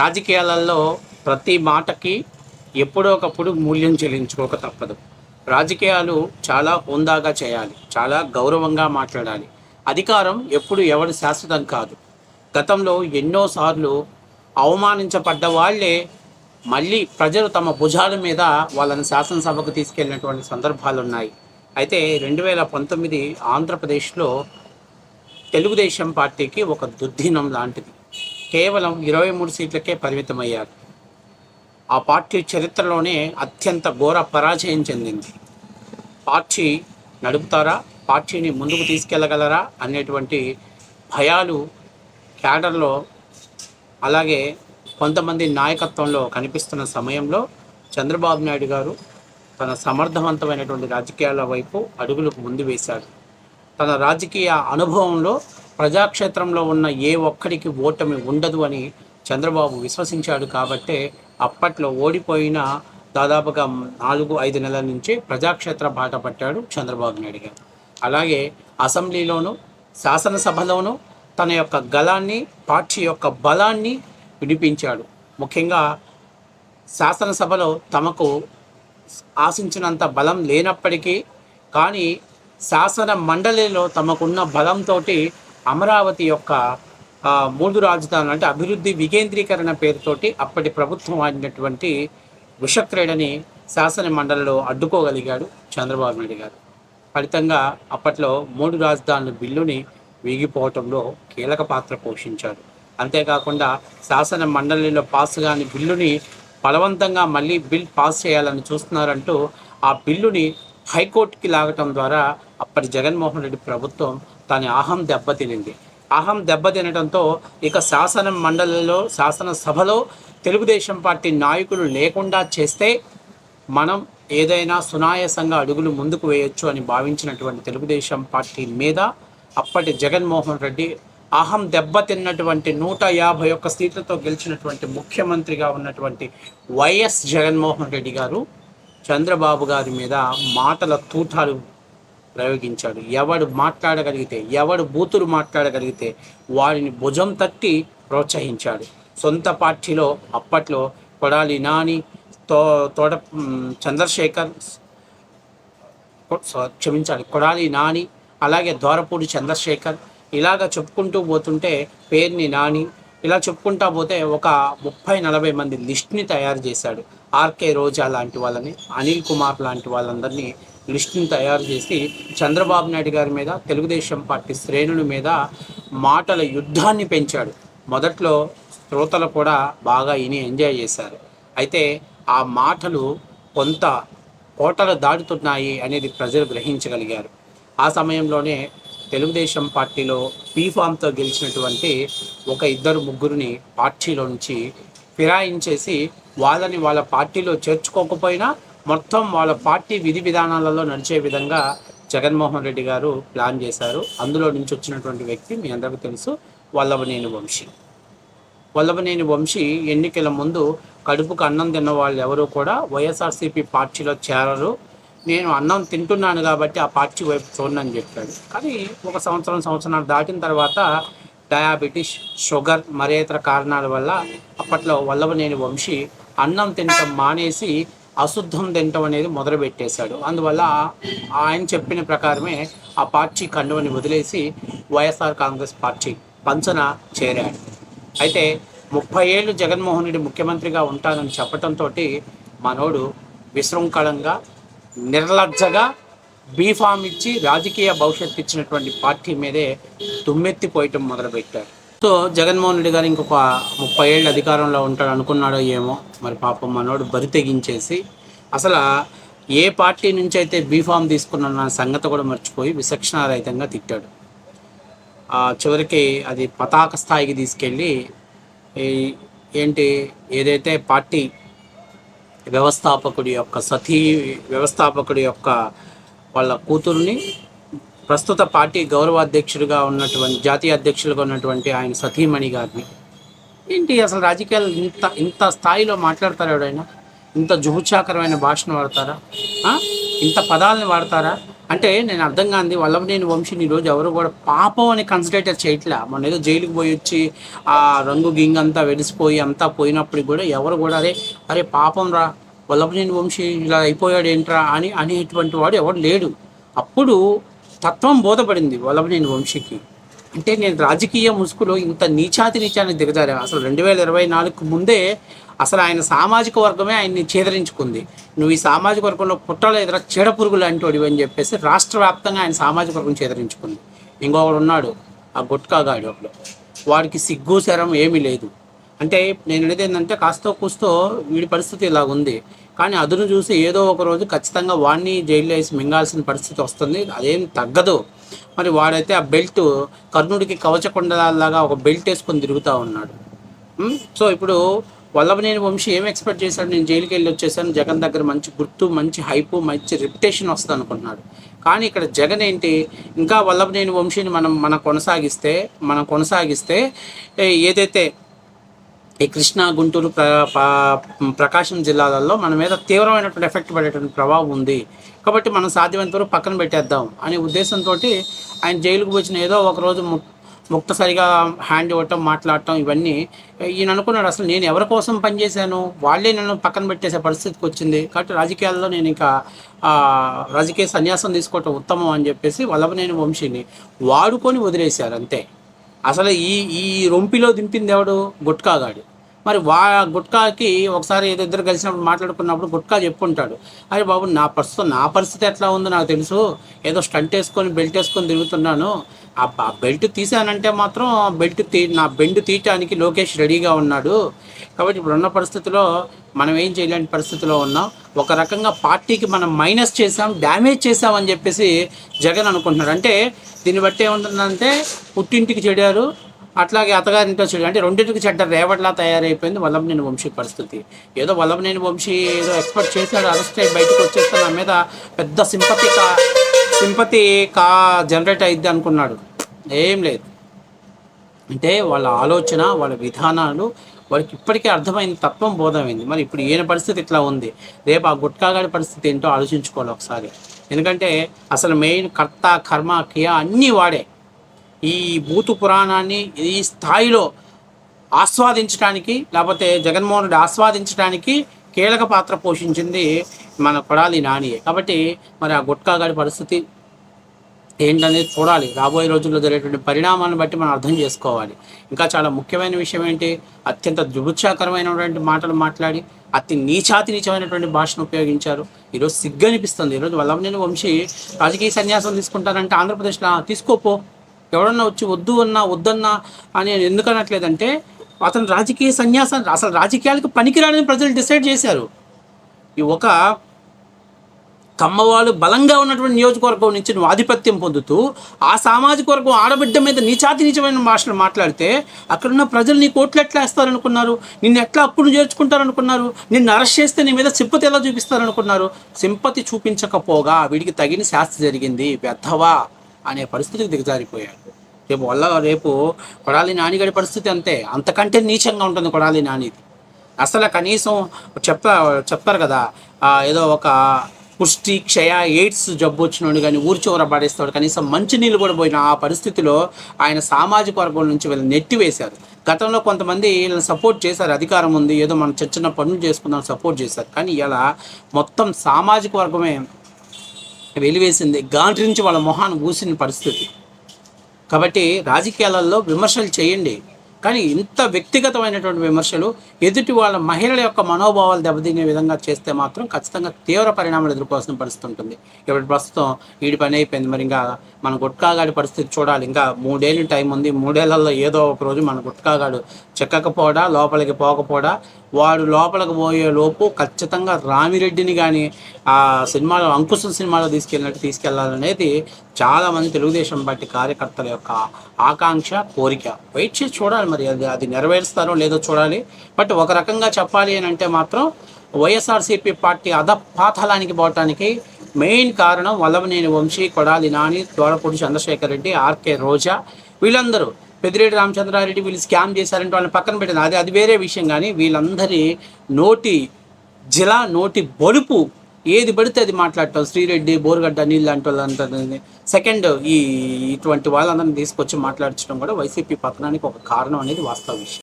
రాజకీయాలలో ప్రతి మాటకి ఎప్పుడో ఒకప్పుడు మూల్యం చెల్లించుకోక తప్పదు. రాజకీయాలు చాలా హుందాగా చేయాలి చాలా గౌరవంగా మాట్లాడాలి. అధికారం ఎప్పుడు ఎవడు శాశ్వతం కాదు. గతంలో ఎన్నోసార్లు అవమానించబడ్డ వాళ్ళే మళ్ళీ ప్రజలు తమ భుజాల మీద వాళ్ళని శాసనసభకు తీసుకెళ్ళినటువంటి సందర్భాలు ఉన్నాయి అయితే రెండు వేల పంతొమ్మిది ఆంధ్రప్రదేశ్లో తెలుగుదేశం పార్టీకి ఒక దుర్దినం లాంటిది. కేవలం ఇరవై మూడు సీట్లకే పరిమితమయ్యారు. ఆ పార్టీ చరిత్రలోనే అత్యంత ఘోర పరాజయం చెందింది. పార్టీ నడుపుతారా? పార్టీని ముందుకు తీసుకెళ్ళగలరా అనేటువంటి భయాలు క్యాడర్లో అలాగే కొంతమంది నాయకత్వంలో కనిపిస్తున్న సమయంలో చంద్రబాబు నాయుడు గారు తన సమర్థవంతమైనటువంటి రాజకీయాల వైపు అడుగులకు ముందు వేశారు. తన రాజకీయ అనుభవంలో ప్రజాక్షేత్రంలో ఉన్న ఏ ఒక్కడికి ఓటమి ఉండదు అని చంద్రబాబు విశ్వసించాడు కాబట్టే అప్పట్లో ఓడిపోయిన దాదాపుగా నాలుగు ఐదు నెలల నుంచి ప్రజాక్షేత్ర బాట పట్టాడు చంద్రబాబు నాయుడు గారు. అలాగే అసెంబ్లీలోను శాసనసభలోనూ తన యొక్క గలాన్ని పార్టీ యొక్క బలాన్ని వినిపించాడు. ముఖ్యంగా శాసనసభలో తమకు ఆశించినంత బలం లేనప్పటికీ కానీ శాసన మండలిలో తమకున్న బలంతో అమరావతి యొక్క మూడు రాజధానులు అంటే అభివృద్ధి వికేంద్రీకరణ పేరుతోటి అప్పటి ప్రభుత్వం ఆడినటువంటి విషక్రీడని శాసన మండలిలో అడ్డుకోగలిగాడు చంద్రబాబు నాయుడు గారు. ఫలితంగా అప్పట్లో మూడు రాజధానుల బిల్లుని వీగిపోవటంలో కీలక పాత్ర పోషించాడు. అంతేకాకుండా శాసన మండలిలో పాస్ కాని బిల్లుని బలవంతంగా మళ్ళీ బిల్ పాస్ చేయాలని చూస్తున్నారంటూ ఆ బిల్లుని హైకోర్టుకి లాగటం ద్వారా అప్పటి జగన్మోహన్ రెడ్డి ప్రభుత్వం తన అహం దెబ్బతినింది. అహం దెబ్బతినడంతో ఇక శాసన మండలిలో శాసనసభలో తెలుగుదేశం పార్టీ నాయకులు లేకుండా చేస్తే మనం ఏదైనా సునాయాసంగా అడుగులు ముందుకు వేయొచ్చు అని భావించినటువంటి తెలుగుదేశం పార్టీ మీద అప్పటి జగన్మోహన్ రెడ్డి అహం దెబ్బతిన్నటువంటి నూట యాభై ఒక్క సీట్లతో గెలిచినటువంటి ముఖ్యమంత్రిగా ఉన్నటువంటి వైఎస్ జగన్మోహన్ రెడ్డి గారు చంద్రబాబు గారి మీద మాటల తూటాలు ప్రయోగించాడు. ఎవడు మాట్లాడగలిగితే ఎవడు బూతులు మాట్లాడగలిగితే వారిని భుజం తట్టి ప్రోత్సహించాడు. సొంత పార్టీలో అప్పట్లో కొడాలి నాని తో తోట చంద్రశేఖర్ క్షమించాలి కొడాలి నాని అలాగే దోరపూడి చంద్రశేఖర్ ఇలాగ చెప్పుకుంటూ పోతుంటే పేరుని నాని ఇలా చెప్పుకుంటా పోతే ఒక ముప్పై నలభై మంది లిస్ట్ని తయారు చేశాడు. ఆర్కే రోజా లాంటి వాళ్ళని అనిల్ కుమార్ లాంటి వాళ్ళందరినీ లిస్ట్ని తయారు చేసి చంద్రబాబు నాయుడు గారి మీద తెలుగుదేశం పార్టీ శ్రేణుల మీద మాటల యుద్ధాన్ని పెంచాడు. మొదట్లో శ్రోతలు కూడా బాగా ఇని ఎంజాయ్ చేశారు. అయితే ఆ మాటలు కొంత కోటలు దాటుతున్నాయి అనేది ప్రజలు గ్రహించగలిగారు. ఆ సమయంలోనే తెలుగుదేశం పార్టీలో పీఫామ్తో గెలిచినటువంటి ఒక ఇద్దరు ముగ్గురిని పార్టీలో నుంచి ఫిరాయించేసి వాళ్ళని వాళ్ళ పార్టీలో చేర్చుకోకపోయినా మొత్తం వాళ్ళ పార్టీ విధి విధానాలలో నడిచే విధంగా జగన్మోహన్ రెడ్డి గారు ప్లాన్ చేశారు. అందులో నుంచి వచ్చినటువంటి వ్యక్తి మీ అందరికీ తెలుసు వల్లభనేని వంశీ. వల్లభనేని వంశీ ఎన్నికల ముందు కడుపుకు అన్నం తిన్న వాళ్ళు ఎవరు కూడా వైఎస్ఆర్సీపీ పార్టీలో చేరరు. నేను అన్నం తింటున్నాను కాబట్టి ఆ పార్టీ వైపు చూడనని చెప్పాడు. కానీ ఒక సంవత్సరం సంవత్సరాలు దాటిన తర్వాత డయాబెటీస్ షుగర్ మరేతర కారణాల వల్ల అప్పట్లో వల్లభనేని వంశీ అన్నం తినటం మానేసి అశుద్ధం తినటం అనేది మొదలుపెట్టేశాడు. అందువల్ల ఆయన చెప్పిన ప్రకారమే ఆ పార్టీ కండువని వదిలేసి వైఎస్ఆర్ కాంగ్రెస్ పార్టీ పంచన చేరాడు. అయితే ముప్పై ఏళ్ళు జగన్మోహన్ రెడ్డి ముఖ్యమంత్రిగా ఉంటానని చెప్పడంతో మనోడు విశృంఖలంగా నిర్లజ్జగా బీఫామ్ ఇచ్చి రాజకీయ భవిష్యత్తు ఇచ్చినటువంటి పార్టీ మీదే తుమ్మెత్తిపోయటం మొదలుపెట్టారు. సో జగన్మోహన్ రెడ్డి గారు ఇంకొక ముప్పై ఏళ్ళు అధికారంలో ఉంటాడు అనుకున్నాడో ఏమో మరి పాపం మనోడు బరి తెగించేసి అసలు ఏ పార్టీ నుంచి అయితే బీఫామ్ తీసుకున్న సంగతి కూడా మర్చిపోయి విచక్షణారహితంగా తిట్టాడు. ఆ చివరికి అది పతాక స్థాయికి తీసుకెళ్ళి ఏంటి ఏదైతే పార్టీ వ్యవస్థాపకుడి యొక్క సతీ వ్యవస్థాపకుడి యొక్క వాళ్ళ కూతుర్ని ప్రస్తుత పార్టీ గౌరవ అధ్యక్షుడిగా ఉన్నటువంటి జాతీయ అధ్యక్షులుగా ఉన్నటువంటి ఆయన సతీమణి గారిని. ఏంటి అసలు రాజకీయాలు ఇంత ఇంత స్థాయిలో మాట్లాడతారా ఎవడైనా ఇంత జుహుచాకరమైన భాషను వాడతారా? ఇంత పదాలను వాడతారా? అంటే నేను అర్థం కాంది వల్లభనేని వంశీని ఈరోజు ఎవరు కూడా పాపం అని కన్సిడర్ చేయట్లే. మన ఏదో జైలుకి పోయి వచ్చి ఆ రంగు గింగ్ అంతా వెలిసిపోయి అంతా పోయినప్పుడు కూడా ఎవరు కూడా అరే అరే పాపం రా వల్లభనేని వంశీ ఇలా అయిపోయాడు ఏంట్రా అని అనేటువంటి వాడు ఎవడు లేడు. అప్పుడు తత్వం బోధపడింది వల్లభనేని వంశీకి. అంటే నేను రాజకీయ ముసుగులో ఇంత నీచాతి నీచాన్ని దిగజారా అసలు రెండు వేల ఇరవై నాలుగు ముందే అసలు ఆయన సామాజిక వర్గమే ఆయన్ని ఛేదరించుకుంది నువ్వు ఈ సామాజిక వర్గంలో పుట్టలేదురా చీడ పురుగు లాంటి వాడివి అని చెప్పేసి రాష్ట్ర వ్యాప్తంగా ఆయన సామాజిక వర్గం ఛేదరించుకుంది ఇంకొకడు ఉన్నాడు ఆ గుట్కాగాడు ఒకడు. వాడికి సిగ్గు శరం ఏమీ లేదు. అంటే నేను అనేది ఏంటంటే కాస్తో కూస్తో వీడి పరిస్థితి ఇలా ఉంది. కానీ అదును చూసి ఏదో ఒక రోజు ఖచ్చితంగా వాడిని జైల్లో వేసి మింగాల్సిన పరిస్థితి వస్తుంది. అదేం తగ్గదు. మరి వాడైతే ఆ బెల్ట్ కర్ణుడికి కవచకుండలాగా ఒక బెల్ట్ వేసుకొని తిరుగుతూ ఉన్నాడు. సో ఇప్పుడు వల్లభనేని వంశీ ఏం ఎక్స్పెక్ట్ చేశాడు? నేను జైలుకి వెళ్ళి వచ్చేసాను. జగన్ దగ్గర మంచి గుర్తు మంచి హైపు మంచి రెప్యుటేషన్ వస్తుంది అనుకుంటున్నాడు కానీ ఇక్కడ జగన్ ఏంటి? ఇంకా వల్లభనేని వంశీని మనం మనం కొనసాగిస్తే మనం కొనసాగిస్తే ఏదైతే ఈ కృష్ణా గుంటూరు ప్రకాశం జిల్లాలలో మన మీద తీవ్రమైనటువంటి ఎఫెక్ట్ పడేటువంటి ప్రభావం ఉంది. కాబట్టి మనం సాధ్యమైనంత వరకు పక్కన పెట్టేద్దాం అనే ఉద్దేశంతో ఆయన జైలుకు వచ్చిన ఏదో ఒక రోజు ము- ముక్తసరిగా హ్యాండ్ ఇవ్వటం మాట్లాడటం ఇవన్నీ. ఈయన అనుకున్నాడు అసలు నేను ఎవరి కోసం పనిచేశాను వాళ్ళే నన్ను పక్కన పెట్టేసే పరిస్థితికి వచ్చింది. కాబట్టి రాజకీయాల్లో నేను ఇంకా రాజకీయ సన్యాసం తీసుకోవటం ఉత్తమం అని చెప్పేసి వల్లభనేని వంశీని వాడుకొని వదిలేశారు అంతే. అసలు ఈ ఈ రొంపిలో దింపింది ఎవడు? గుట్కాగాడు మరి వా గుట్కాకి ఒకసారి ఏదో ఇద్దరు కలిసినప్పుడు మాట్లాడుకున్నప్పుడు గుట్కా చెప్పుంటాడు. అరే బాబు నా ప్రస్తుతం నా పరిస్థితి ఎట్లా ఉందో నాకు తెలుసు. ఏదో స్టంట్ వేసుకొని బెల్ట్ వేసుకొని తిరుగుతున్నాను. ఆ బెల్ట్ తీసానంటే మాత్రం బెల్ట్ తీ నా బెండ్ తీయటానికి లోకేష్ రెడీగా ఉన్నాడు. కాబట్టి ఇప్పుడున్న పరిస్థితిలో మనం ఏం చేయలేని పరిస్థితిలో ఉన్నాం. ఒక రకంగా పార్టీకి మనం మైనస్ చేసాం డ్యామేజ్ చేసాం అని చెప్పేసి జగన్ అనుకుంటున్నాడు అంటే దీన్ని బట్టి ఏముంటుందంటే పుట్టింటికి చెడారు అట్లాగే అత్తగారింట్లో చెడు అంటే రెండింటికి చెడ్డ రేవట్లా తయారైపోయింది వల్లభనేని వంశీ పరిస్థితి. ఏదో వల్లభనేని వంశీ ఏదో ఎక్స్పర్ట్ చేశాడు అరెస్ట్ అయ్యి బయటకు వచ్చేస్తే నా మీద పెద్ద సింపతి కా సింపతి కా జనరేట్ అయింది అనుకున్నాడు. ఏం లేదు. అంటే వాళ్ళ ఆలోచన వాళ్ళ విధానాలు వాళ్ళకి ఇప్పటికే అర్థమైంది తత్వం బోధమైంది. మరి ఇప్పుడు ఈయన పరిస్థితి ఇట్లా ఉంది. రేపు ఆ గుట్కాగాడి పరిస్థితి ఏంటో ఆలోచించుకోవాలి ఒకసారి. ఎందుకంటే అసలు మెయిన్ కర్త కర్మ క్రియ అన్నీ వాడే. ఈ భూతు పురాణాన్ని ఈ స్థాయిలో ఆస్వాదించడానికి లేకపోతే జగన్మోహన్ రెడ్డి ఆస్వాదించడానికి కీలక పాత్ర పోషించింది మన కొడాలి నానియే. కాబట్టి మరి ఆ గుట్కాగాడి పరిస్థితి ఏంటనేది చూడాలి. రాబోయే రోజుల్లో జరిగేటువంటి పరిణామాలను బట్టి మనం అర్థం చేసుకోవాలి. ఇంకా చాలా ముఖ్యమైన విషయం ఏంటి? అత్యంత దురుత్సాహకరమైనటువంటి మాటలు మాట్లాడి అతి నీచాతి నీచమైనటువంటి భాషను ఉపయోగించారు. ఈరోజు సిగ్గు అనిపిస్తుంది. ఈరోజు వల్లభనేని వంశీ రాజకీయ సన్యాసం తీసుకుంటారంటే ఆంధ్రప్రదేశ్లో తీసుకోపో ఎవడన్నా వచ్చి వద్దు అన్నా వద్దన్నా అని నేను ఎందుకు అనట్లేదంటే అతను రాజకీయ సన్యాసం అసలు రాజకీయాలకు పనికిరాని ప్రజలు డిసైడ్ చేశారు. ఈ ఒక కమ్మవాళ్ళు బలంగా ఉన్నటువంటి నియోజకవర్గం నుంచి నువ్వు ఆధిపత్యం పొందుతూ ఆ సామాజిక వర్గం ఆడబిడ్డ మీద నీచాతి నీచమైన భాషలు మాట్లాడితే అక్కడున్న ప్రజలు నీ కోట్లు ఎట్లా వేస్తారనుకున్నారు? నిన్ను ఎట్లా అప్పుడు చేర్చుకుంటారనుకున్నారు? నిన్ను అరెస్ట్ చేస్తే నీ మీద సింపతి ఎలా చూపిస్తారనుకున్నారు? సింపతి చూపించకపోగా వీడికి తగిన శాస్త్ర జరిగింది వ్యర్థవా? అనే పరిస్థితికి దిగజారిపోయారు. రేపు వల్ల రేపు కొడాలి నానిగడి పరిస్థితి అంతే. అంతకంటే నీచంగా ఉంటుంది కొడాలి నానిది. అసలు కనీసం చెప్తా చెప్తారు కదా ఏదో ఒక కుష్టి క్షయ ఎయిడ్స్ జబ్బు వచ్చినోడు కానీ ఊరి చివర పడేస్తాడు కనీసం మంచినీళ్ళు కూడా పోయిన ఆ పరిస్థితిలో ఆయన సామాజిక వర్గం నుంచి వీళ్ళని నెట్టివేశారు. గతంలో కొంతమంది వీళ్ళని సపోర్ట్ చేశారు. అధికారం ఉంది ఏదో మనం చిన్న చిన్న పనులు చేసుకుందాం సపోర్ట్ చేశారు. కానీ ఇలా మొత్తం సామాజిక వర్గమే వెలివేసింది. గాండ్రించి వాళ్ళ మొహాన్ని ఊసిన పరిస్థితి. కాబట్టి రాజకీయాలలో విమర్శలు చేయండి. కానీ ఇంత వ్యక్తిగతమైనటువంటి విమర్శలు ఎదుటి వాళ్ళ మహిళల యొక్క మనోభావాలు దెబ్బతినే విధంగా చేస్తే మాత్రం ఖచ్చితంగా తీవ్ర పరిణామాలు ఎదుర్కోవాల్సిన పరిస్థితి ఉంటుంది. ఇప్పుడు ప్రస్తుతం వీడి పని అయిపోయింది. మరి ఇంకా మన గుట్కాగాడి పరిస్థితి చూడాలి. ఇంకా మూడేళ్ళు టైం ఉంది. మూడేళ్ళలో ఏదో ఒక రోజు మన గుట్కాగాడు చెక్కకపోవడా లోపలికి పోకపోడా వాడు లోపలికి పోయే లోపు ఖచ్చితంగా రామిరెడ్డిని కానీ ఆ సినిమాలో అంకుశం సినిమాలో తీసుకెళ్ళినట్టు తీసుకెళ్ళాలనేది చాలామంది తెలుగుదేశం పార్టీ కార్యకర్తల యొక్క ఆకాంక్ష కోరిక. వెయిట్ చేసి చూడాలి మరి అది అది నెరవేరుస్తారో లేదో చూడాలి. బట్ ఒక రకంగా చెప్పాలి అని అంటే మాత్రం వైఎస్ఆర్సీపీ పార్టీ అధపాతలానికి పోవటానికి మెయిన్ కారణం వల్లభనేని వంశీ కొడాలి నాని తోడపూడి చంద్రశేఖర్ రెడ్డి ఆర్కే రోజా. వీళ్ళందరూ పెద్దిరెడ్డి రామచంద్రారెడ్డి వీళ్ళు స్కామ్ చేశారంటే వాళ్ళని పక్కన పెట్టింది. అది అది వేరే విషయం కానీ వీళ్ళందరి నోటి జిలా నోటి బలుపు ఏది పడితే అది మాట్లాడటం శ్రీరెడ్డి బోరుగడ్డ నీళ్ళు లాంటి వాళ్ళంతా సెకండ్ ఈ ఇటువంటి వాళ్ళందరినీ తీసుకొచ్చి మాట్లాడించడం కూడా వైసీపీ పతనానికి ఒక కారణం అనేది వాస్తవ విషయం.